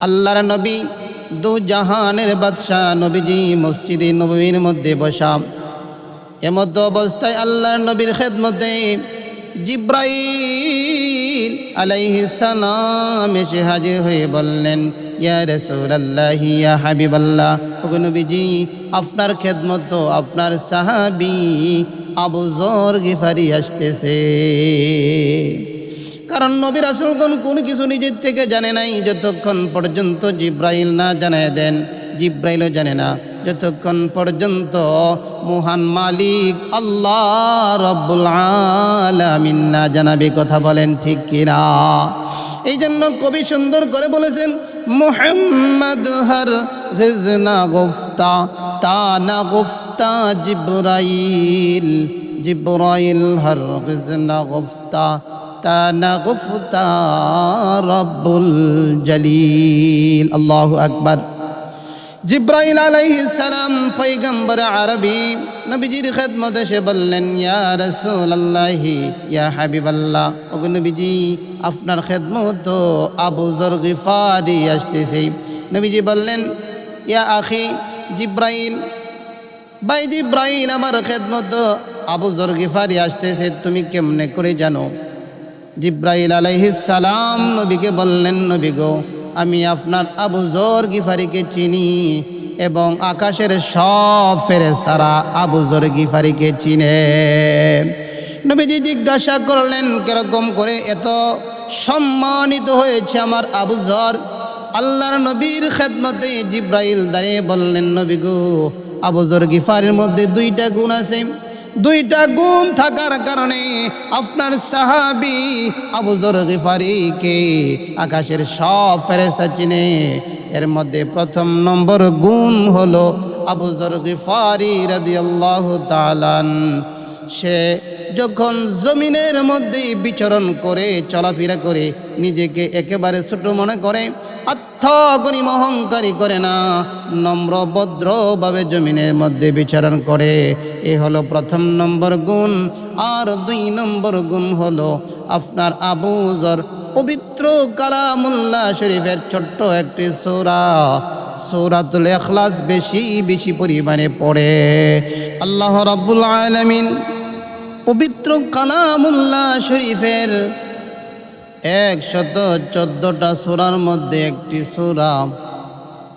আল্লাহর নবী, দু জাহানের বাদশাহ নবীজি মসজিদে নবীর মধ্যে বসা। এমত অবস্থায় আল্লাহর নবীর খেদমতে জিব্রাইল সালাম এসে হাজির হয়ে বললেন, ইয়া রাসূলুল্লাহ, ইয়া হাবিবাল্লাহ, ওগো নবীজি, আপনার খেদমত, আপনার সাহাবী আবু জর গিফারি আসতেছে। কারণ নবী রাসুলগণ কোনো কিছু নিজের থেকে জানে নাই, যতক্ষণ পর্যন্ত জিব্রাইল না জানায় দেন, জিব্রাইলও জানে না, যতক্ষণ পর্যন্ত মহান মালিক আল্লাহ রব্বুল আলামিন না জানাবে কথা বলেন ঠিক কিনা। এই জন্য কবি সুন্দর করে বলেছেন, মোহাম্মদ হর রিজনা গুফতা, তা না গুফতা জিব্রাইল জিব্রাইল হর রিজনা গুফতা তানা গুফতা জলিল। আল্লাহু আকবার। জিব্রাইল আলাইহিস সালাম পয়গম্বর আরবি নবীজির খেদমত এসে বললেন, ইয়া রাসূলুল্লাহ, ইয়া হাবিবাল্লাহ। ওগো নবীজি, আপনার খেদমত আবু যর গিফারি আসতেছে। নবীজি বললেন, ইয়া আখি জিব্রাইল, ভাই জিব্রাইল, আমার খেদমত আবু যর গিফারি আসতেছে, তুমি কেমনে করে জানো? জিব্রাইল সালাম নবীকে বললেন, নবী গো, আমি আপনার আবু জোর গিফারিকে চিনি এবং আকাশের সব ফেরেশতারা আবু জোর গিফারিকে চিনে। নবীজি জিজ্ঞাসা করলেন, কীরকম করে এত সম্মানিত হয়েছে আমার আবু জর? আল্লাহর নবীর খেদমতে জিব্রাইল দাঁড়িয়ে বললেন, নবী গো, আবু জোর গিফারের মধ্যে দুইটা গুণ আছে। দুইটা গুণ থাকার কারণে আপনার সাহাবি আবু জর গিফারিকে আকাশের সব ফেরেস্তা চিনে। এর মধ্যে প্রথম নম্বর গুণ হলো আবু জর গিফারি রাদিয়াল্লাহু তালান সে যখন জমিনের মধ্যে বিচরণ করে, চলাফেরা করে, নিজেকে একেবারে ছোট মনে করে আত্মগণিম অহংকারী করে না, নম্র ভদ্রভাবে জমিনের মধ্যে বিচরণ করে। এ হলো প্রথম নম্বর গুণ। আর দুই নম্বর গুণ হলো আপনার আবুজর পবিত্র কালামুল্লাহ শরীফের ছোট্ট একটি সোরা। সৌরাতুল এখলাস বেশি বেশি পরিমাণে পড়ে। আল্লাহ রাব্বুল আলামিন পবিত্র কালামুল্লাহ শরীফের একশত চোদ্দটা সুরার মধ্যে একটি সুরা।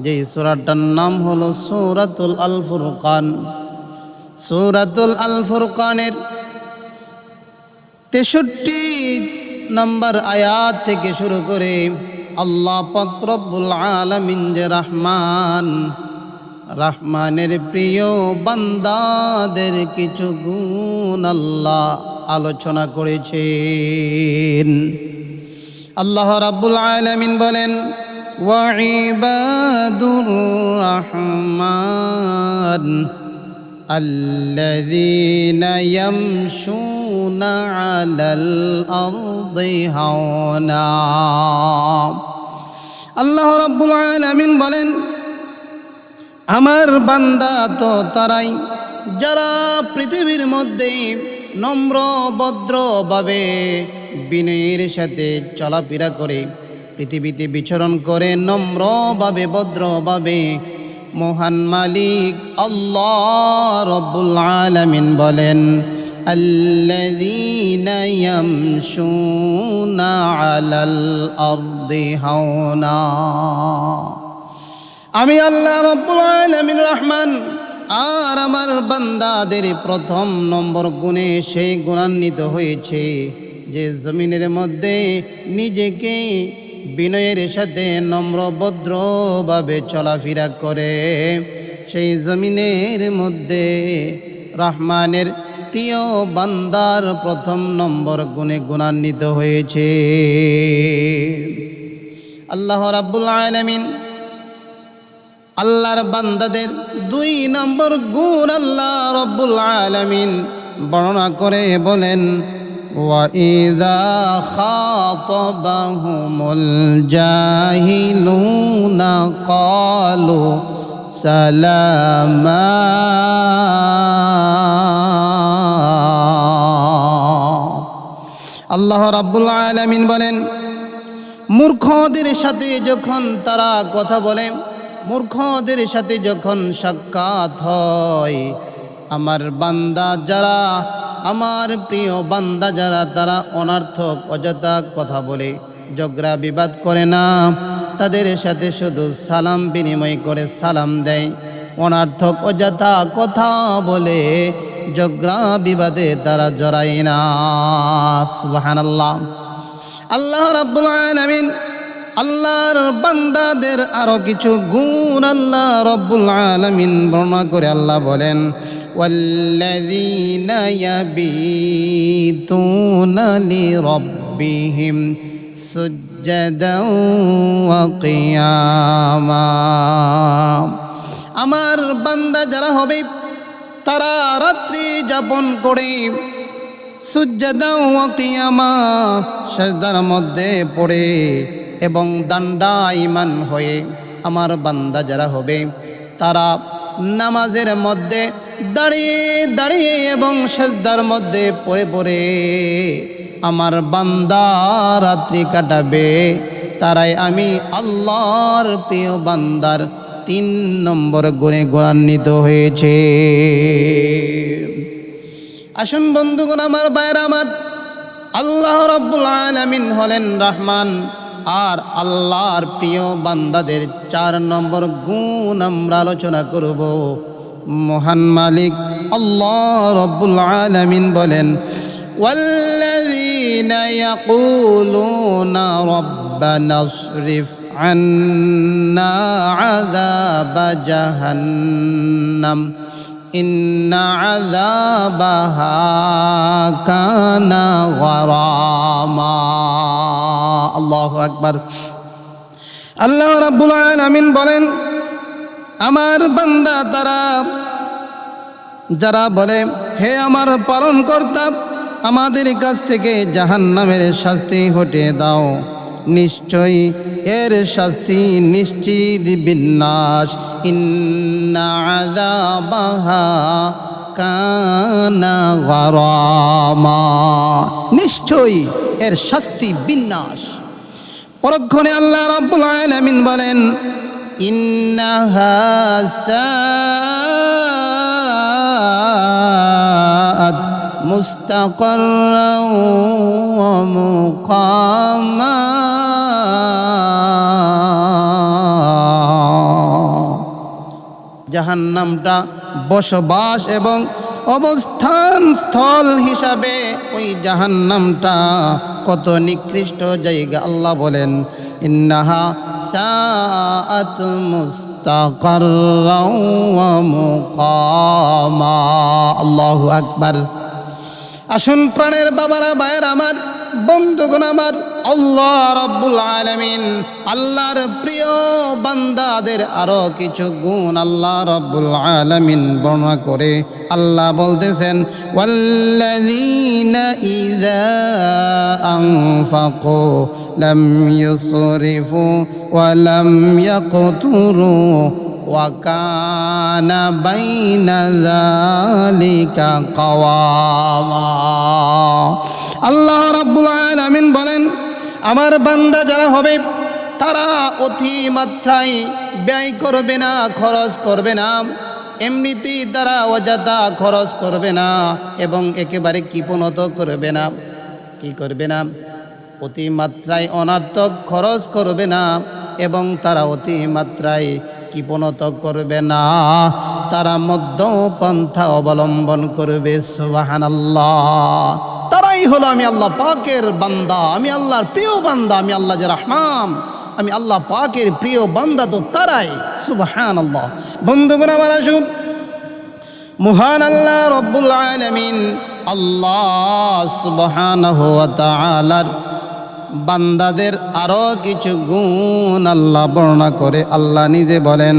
যেই সুরাটার নাম হলো সৌরাতুল আল ফুরকান সৌরাতুল আল ফুরকানের তেষট্টি নম্বর আয়াত থেকে শুরু করে আল্লাহ পাকরব্বুল আলমিন যে রহমান, রহমানের প্রিয় বান্দাদের কিছু গুণ আল্লাহ আলোচনা করেছেন। আল্লাহ রাব্বুল আলামিন বলেন ওয়াইবাদুর রহমান الذين يمشون على الأرض هونا আল্লাহ রাব্বুল আলামিন বলেন আমার বান্দা তো তারাই যারা পৃথিবীর মধ্যে নম্র ভদ্রভাবে বিনয়ের সাথে চলাফেরা করে পৃথিবীতে বিচরণ করে নম্রভাবে ভদ্রভাবে মহান মালিক আল্লাহ রব্বুল আলামিন বলেন الذين يمشون على الأرض هونا আমি আল্লাহ রব্বুল আলামিন রহমান আর আমার বান্দাদের প্রথম নম্বর গুণে সেই গুণান্বিত হয়েছে যে জমিনের মধ্যে নিজেকে বিনয়ের সাথে নম্র ভদ্রভাবে চলাফেরা করে, সেই জমিনের মধ্যে রহমানের প্রিয় বান্দার প্রথম নম্বর গুণে গুণান্বিত হয়েছে। আল্লাহ রাব্বুল আলামিন আল্লাহর বান্দাদের দুই নম্বর গুণ আল্লাহ রব্বুল আলামিন বর্ণনা করে বলেন وَإِذَا خَاطَبَهُمُ الْجَاهِلُونَ قَالُوا سَلَامًا আল্লাহ রাব্বুল আলামিন বলেন মূর্খদের সাথে যখন তারা কথা বলে মূর্খদের সাথে যখন সাক্ষাৎ হয় আমার বান্দা যারা আমার প্রিয় বান্দা যারা, তারা অনার্থক, অযথা কথা বলে ঝগড়া, বিবাদ করে না। তাদের সাথে শুধু সালাম বিনিময় করে সালাম দেয়। অনার্থক, অযথা কথা বলে ঝগড়া, বিবাদে তারা জড়ায় না। আল্লাহ রাব্বুল আলামিন আল্লাহর বান্দাদের আরও কিছু গুণ আল্লাহ রব্বুল আলামিন বর্ণনা করে আল্লাহ বলেন والذين يبيتون لربهم سجدا وقياما আমার বান্দা যারা হবে তারা রাত্রি যাপন করে সুজ্জাদা ও কিয়ামা সেজদার মধ্যে পড়ে এবং দান্ডা ইমান হয়ে আমার বান্দা যারা হবে তারা নামাজের মধ্যে দাঁড়িয়ে দাঁড়িয়ে এবং সেজদার মধ্যে পড়ে পড়ে আমার বান্দা রাত্রি কাটাবে। তারাই আমি আল্লাহর প্রিয় বান্দার তিন নম্বর গুণে গুণান্বিত হয়েছে। আসুন বন্ধুগণ, আমার বাইরে আমার আল্লাহ রব্বুল আলামিন হলেন রহমান। আর আল্লাহর প্রিয় বান্দাদের চার নম্বর গুণ আমরা আলোচনা করব। মহান মালিক আল্লাহ রব্বুল আলামিন বলেন والذين يقولون ربنا اصرف عنا عذاب جهنم إن عذابها كان غراما الله أكبر আল্লাহ রাব্বুল আলামিন বলেন আমার বান্দা তারা, যারা বলে, হে আমার পালন কর্তা আমাদের কাছ থেকে জাহান্নামের শাস্তি হটিয়ে দাও। নিশ্চয়ই এর শাস্তি নিশ্চিত বিন্যাস। নিশ্চয়ই এর শাস্তি বিন্যাস। পরক্ষণে আল্লাহ রাব্বুল আলামিন বলেন সাআত মুস্তাকাররা ওয়া মুকামা জাহান্নামটা বসবাস এবং অবস্থান স্থল হিসাবে ওই জাহান্নামটা কত নিকৃষ্ট জায়গা, আল্লাহ বলেন। সাআত মুস্তাকাররা ওয়া মুকামা। আল্লাহু আকবার। আসুন প্রাণের বাবারা ভাইয়ের আমার বন্ধুগণ আমার, আল্লাহ রাব্বুল আলামিন আল্লাহর প্রিয় বান্দাদের আরও কিছু গুণ আল্লাহ রাব্বুল আলামিন বর্ণনা করে। আল্লাহ বলতেছেন, ওয়াল্লাযীনা ইযা আনফাকু লাম ইউসরিফু ওয়া লাম ইয়াকতুরু বাইনা যালিকা কাওয়ামা। আলামিন বলেন, আমার বান্দা যারা হবে, তারা অতি মাত্রায় ব্যয় করবে না, খরচ করবে না। এমনিতেই তারা অযথা খরচ করবে না এবং একেবারে কৃপণত করবে না। কি করবে না? অতি মাত্রায় অনার্থক খরচ করবে না এবং তারা অতি মাত্রায় কৃপণত করবে না। তারা মধ্যপন্থা অবলম্বন করবে সুবাহান তারাই হলো আমি আল্লাহ পাকের বান্দা, আমি আল্লাহর প্রিয় বান্দা, আমি আল্লাহ যে আমি আল্লাহ পাকের প্রিয় বান্দা তো তারাই সুবহান আল্লাহ বন্ধুগণ আমার আসুন, মহান আল্লাহ রব্বুল আলমিন আল্লাহ তাআলার বান্দাদের আরও কিছু গুণ আল্লাহ বর্ণনা করে, আল্লাহ নিজে বলেন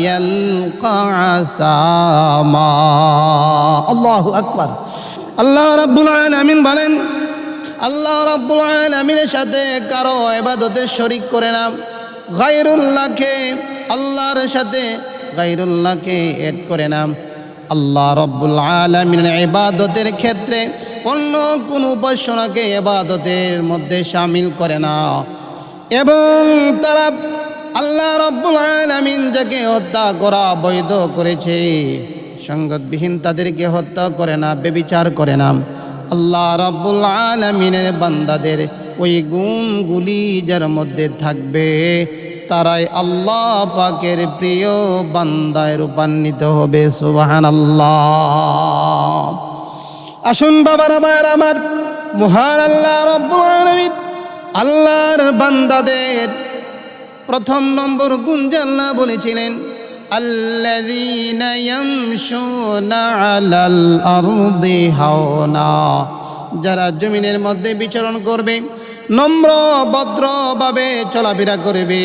يلقى عساما الله أكبر আল্লাহ রাব্বুল আলামিন বলেন আল্লাহ রাব্বুল আলামিনের সাথে কারো ইবাদতে শরীক করে না গায়রুল্লাহকে আল্লাহর সাথে গায়রুল্লাহকে এড করে না আল্লাহ রব্বুল আলমিনের ইবাদতের ক্ষেত্রে অন্য কোন উপাসনাকে ইবাদতের মধ্যে সামিল করে না এবং তারা আল্লাহ রব্বুল আলমিন যাকে হত্যা করা বৈধ করেছে, সঙ্গতবিহীন তাদেরকে হত্যা করে না, বেবিচার করে না। আল্লাহ রব্বুল আলমিনের বান্দাদের ওই গুণগুলি যার মধ্যে থাকবে, তারাই আল্লাহ পাকের প্রিয় বান্দায় রূপান্বিত হবে সুবাহান আল্লাহ আসুন বাবার আমার আমার, মহান আল্লাহ রব্বুল আলামিন, আল্লাহর বান্দাদের প্রথম নম্বর আল্লাহ বলেছিলেন যারা জমিনের মধ্যে বিচরণ করবে, নম্র, ভদ্রভাবে চলাফেরা করবে,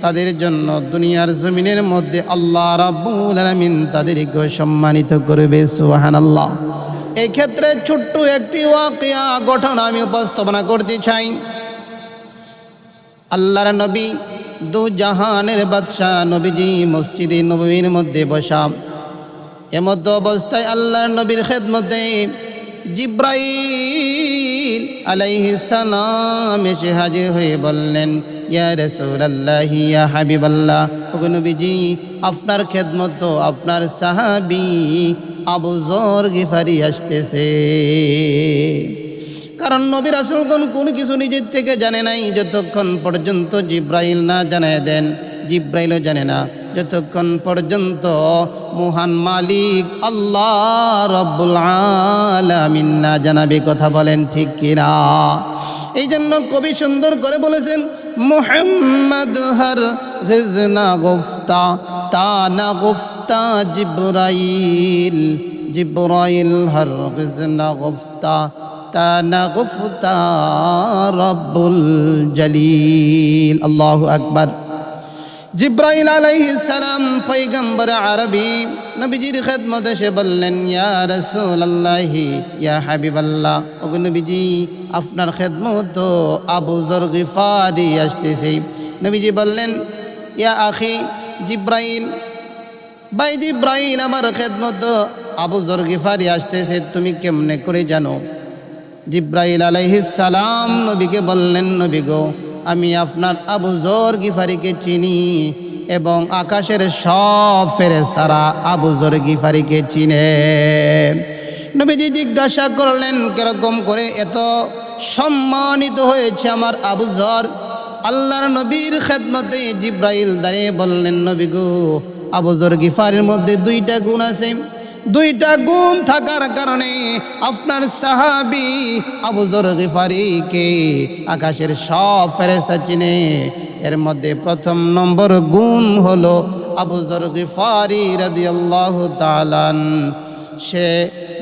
তাদের জন্য দুনিয়ার জমিনের মধ্যে আল্লাহ রাব্বুল আলামিন তাদেরকে সম্মানিত করবে, সুবহানাল্লাহ। এই ক্ষেত্রে ছোট্ট একটি ওয়াকিয়া গঠন আমি উপস্থাপনা করতে চাই। আল্লাহর নবী দু জাহানের বাদশাহ নবীজি মসজিদে নবীর মধ্যে বসা। এমধ্য অবস্থায় আল্লাহর নবীর খেদমতে জিব্রাইল আলাইহি সালাম এসে হাজির হয়ে বললেন, ইয়া রাসূলুল্লাহ, ইয়া হাবিবাল্লাহ, ওগো নবীজি, আপনার খেদমত আপনার সাহাবী আবু জর গিফারি আসতেছে। কারণ নবী রাসুলগণ কোনো কিছু নিজের থেকে জানে নাই, যতক্ষণ পর্যন্ত জিব্রাইল না জানায় দেন। জিব্রাইলও জানে না, যতক্ষণ পর্যন্ত মহান মালিক আল্লাহ রব্বুল আলামিন না জানাবে কথা বলেন ঠিক কিনা। এই জন্য কবি সুন্দর করে বলেছেন, মোহাম্মদ হর রিজনা গুফতা, তা না গুফতা জিব্রাইল জিব্রাইল হর রিজনা গুফতা। তানা গুফতা রব্বুল জলিল। আল্লাহু আকবার। জিব্রাইল আলাইহিস সালাম পয়গম্বর আরবি নবীজির খেদমত এসে বললেন, ইয়া রাসূলুল্লাহ, ইয়া হাবিবাল্লাহ। ওগো নবীজি, আপনার খেদমত আবু যর গিফারি আসতেছে। নবীজি বললেন, ইয়া আখি জিব্রাইল, ভাই জিব্রাইল, আমার খেদমত আবু যর গিফারি আসতেছে, তুমি কেমনে করে জানো? জিব্রাইল সালাম নবীকে বললেন, নবী গো, আমি আপনার আবু জোর গিফারিকে চিনি এবং আকাশের সব ফেরেস তারা আবু জোর গিফারিকে চিনে। নবীজি জিজ্ঞাসা করলেন, কীরকম করে এত সম্মানিত হয়েছে আমার আবু জর? আল্লাহর নবীর খেদমতে জিব্রাইল দাঁড়িয়ে বললেন, নবী গো, আবু জোর গিফারের মধ্যে দুইটা গুণ আছে। দুইটা গুণ থাকার কারণে আপনার সাহাবি আবুজর গিফারিকে আকাশের সব ফেরেস্তা চিনে। এর মধ্যে প্রথম নম্বর গুণ হলো আবুজর গিফারি রাদিয়াল্লাহু তাআলান সে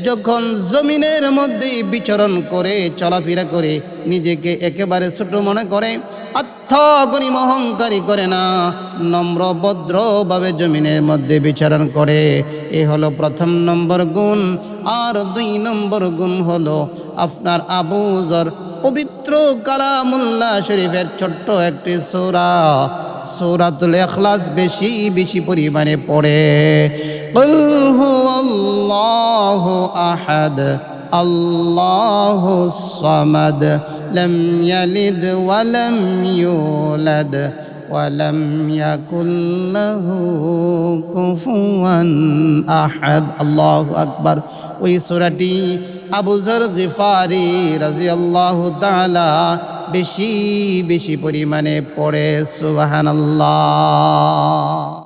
যখন জমিনের মধ্যে বিচরণ করে, চলাফেরা করে, নিজেকে একেবারে ছোট মনে করে আত্মগরিম অহংকারী করে না নম্র ভদ্রভাবে জমিনের মধ্যে বিচরণ করে। এ হলো প্রথম নম্বর গুণ। আর দুই নম্বর গুণ হলো আপনার আবুজর পবিত্র কালামুল্লা শরীফের ছোট্ট একটি সোরা। সূরাতুল এখলাস বেশি বেশি পরিমাণে পড়ে। কুল আহাদ, আল্লাহ সামাদ, লম ইয়ালিদ ওয়া লম ইউলাদ। ولم يكن له كفوا أحد الله أكبر ওই সুরাটি আবুজর গিফারি রাজিয়াল্লাহু তাআলা বেশি বেশি পরিমাণে পড়ে সুবহানাল্লাহ